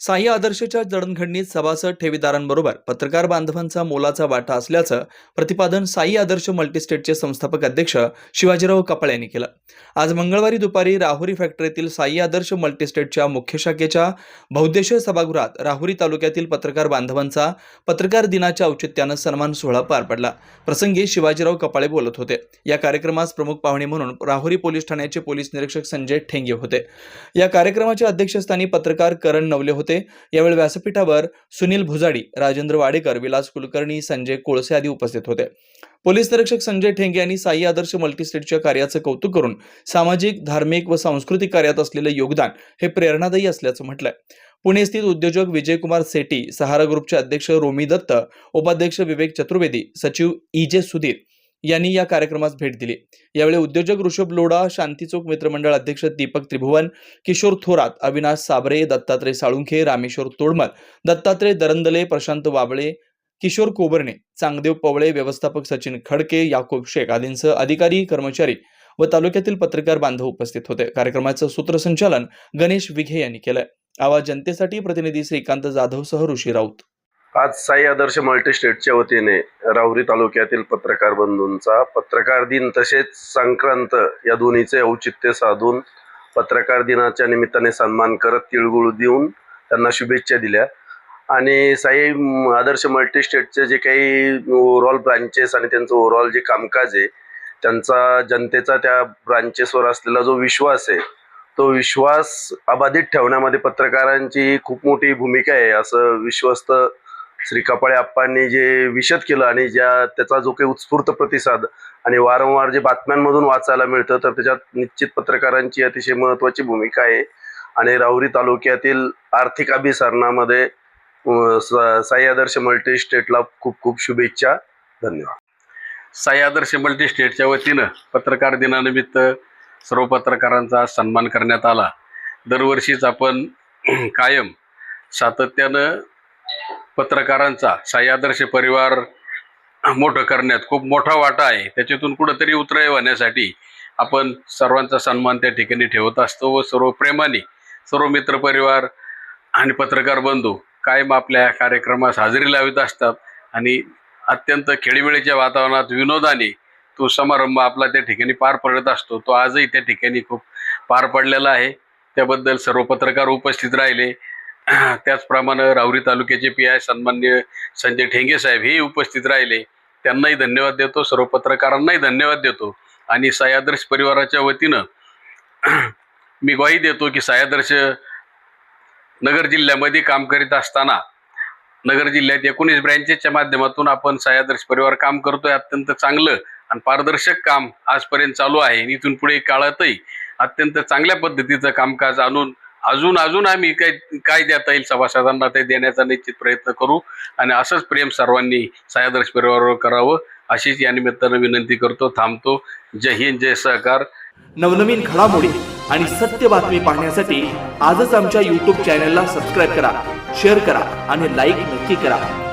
साई आदर्शच्या जडणघडणीत सभासद ठेवीदारांबरोबर पत्रकार बांधवांचा मोलाचा वाटा असल्याचं प्रतिपादन साई आदर्श मल्टीस्टेटचे संस्थापक अध्यक्ष शिवाजीराव कपाळ यांनी केलं. आज मंगळवारी दुपारी राहुरी फॅक्टरीतील साई आदर्श मल्टीस्टेटच्या मुख्य शाखेच्या बहुद्देशीय सभागृहात राहुरी तालुक्यातील पत्रकार बांधवांचा पत्रकार दिनाच्या औचित्यानं सन्मान सोहळा पार पडला. प्रसंगी शिवाजीराव कपाळे बोलत होते. या कार्यक्रमास प्रमुख पाहुणे म्हणून राहुरी पोलीस ठाण्याचे पोलीस निरीक्षक संजय ठेंगे होते. या कार्यक्रमाच्या अध्यक्षस्थानी पत्रकार करण नवले होते. यावेळी व्यासपीठावर सुनील भुजाडी राजेंद्र वाडेकर विलास कुलकर्णी संजय कोळसे आदी उपस्थित होते. पोलीस निरीक्षक संजय ठेंगे यांनी साई आदर्श मल्टीस्टेटच्या कार्याचं कौतुक करून सामाजिक धार्मिक व सांस्कृतिक कार्यात असलेलं योगदान हे प्रेरणादायी असल्याचं म्हटलंय. पुणे स्थित उद्योजक विजयकुमार सेटी सहारा ग्रुपचे अध्यक्ष रोमी दत्त उपाध्यक्ष विवेक चतुर्वेदी सचिव ई जे सुधीर यांनी या कार्यक्रमास भेट दिली. यावेळी उद्योजक ऋषभ लोढा शांती चौक मित्रमंडळ अध्यक्ष दीपक त्रिभुवन किशोर थोरात अविनाश साबरे दत्तात्रय साळुंखे रामेश्वर तोडमल दत्तात्रय दरंदले प्रशांत वाबळे किशोर कोबर्णे चांगदेव पवळे व्यवस्थापक सचिन खडके याकूब शेख आदींसह अधिकारी कर्मचारी व तालुक्यातील पत्रकार बांधव उपस्थित होते. कार्यक्रमाचं सूत्रसंचालन गणेश विघे यांनी केलंय. आवाज जनतेसाठी प्रतिनिधी श्रीकांत जाधवसह ऋषी राऊत. आज साई आदर्श मल्टीस्टेटच्या वतीने राहुरी तालुक्यातील पत्रकार बंधूंचा पत्रकार दिन तसेच संक्रांत या दोन्हीचे औचित्य साधून पत्रकार दिनाच्या निमित्ताने सन्मान करत तिळगुळ देऊन त्यांना शुभेच्छा दिल्या. आणि साई आदर्श मल्टीस्टेटचे जे काही ओव्हरऑल ब्रांचेस आणि त्यांचं ओव्हरऑल जे कामकाज आहे त्यांचा जनतेचा त्या ब्रांचेसवर असलेला जो विश्वास आहे तो विश्वास अबाधित ठेवण्यामध्ये पत्रकारांची खूप मोठी भूमिका आहे. असं विश्वस्त श्री कपाळे आप्पांनी जे विशद केलं आणि ज्या त्याचा जो काही उत्स्फूर्त प्रतिसाद आणि वारंवार जे बातम्यांमधून वाचायला मिळतं तर त्याच्यात निश्चित पत्रकारांची अतिशय महत्त्वाची भूमिका आहे. आणि राहुरी तालुक्यातील आर्थिक अभिसरणामध्ये साईआदर्श स- साई मल्टी स्टेटला खूप खूप शुभेच्छा. धन्यवाद. साईआदर्श मल्टी स्टेटच्या वतीनं पत्रकार दिनानिमित्त सर्व पत्रकारांचा सन्मान करण्यात आला. दरवर्षीच आपण कायम सातत्यानं पत्रकारांचा सह्यादर्श परिवार मोठं करण्यात खूप मोठा वाटा आहे. त्याच्यातून कुठंतरी उतराई होण्यासाठी आपण सर्वांचा सन्मान त्या ठिकाणी ठेवत असतो व सर्व प्रेमाने सर्व मित्रपरिवार आणि पत्रकार बंधू कायम आपल्या कार्यक्रमास हजेरी लावित असतात आणि अत्यंत खेळीमेळीच्या वातावरणात विनोदाने तो समारंभ आपला त्या ठिकाणी पार पडत असतो. तो आजही त्या ठिकाणी खूप पार पडलेला आहे. त्याबद्दल सर्व पत्रकार उपस्थित राहिले. त्याचप्रमाणे राहुरी तालुक्याचे पी आय सन्मान्य संजय ठेंगे साहेब हे उपस्थित राहिले. त्यांनाही धन्यवाद देतो. सर्व पत्रकारांनाही धन्यवाद देतो. आणि सायादर्श परिवाराच्या वतीनं मी ग्वाही देतो की सायादर्श नगर जिल्ह्यामध्ये काम करीत असताना नगर जिल्ह्यात एकोणीस ब्रँचेसच्या माध्यमातून आपण सायादर्श परिवार काम करतोय. अत्यंत चांगलं आणि पारदर्शक काम आजपर्यंत चालू आहे. इथून पुढे काळातही अत्यंत चांगल्या पद्धतीचं कामकाज आणून अजून अजून आम्ही काही काय देता येईल? सभासदांना ते देण्याचा निश्चित प्रयत्न करू आणि असंच प्रेम सर्वांनी सह्याद्रश परिवारावर करावं अशीच या निमित्तानं विनंती करतो थांबतो. जय हिंद जय सहकार. नवनवीन घडामोडी आणि सत्य बातमी पाहण्यासाठी आजच आमच्या यूट्यूब चॅनलला सबस्क्राईब करा शेअर करा आणि लाईक नक्की करा.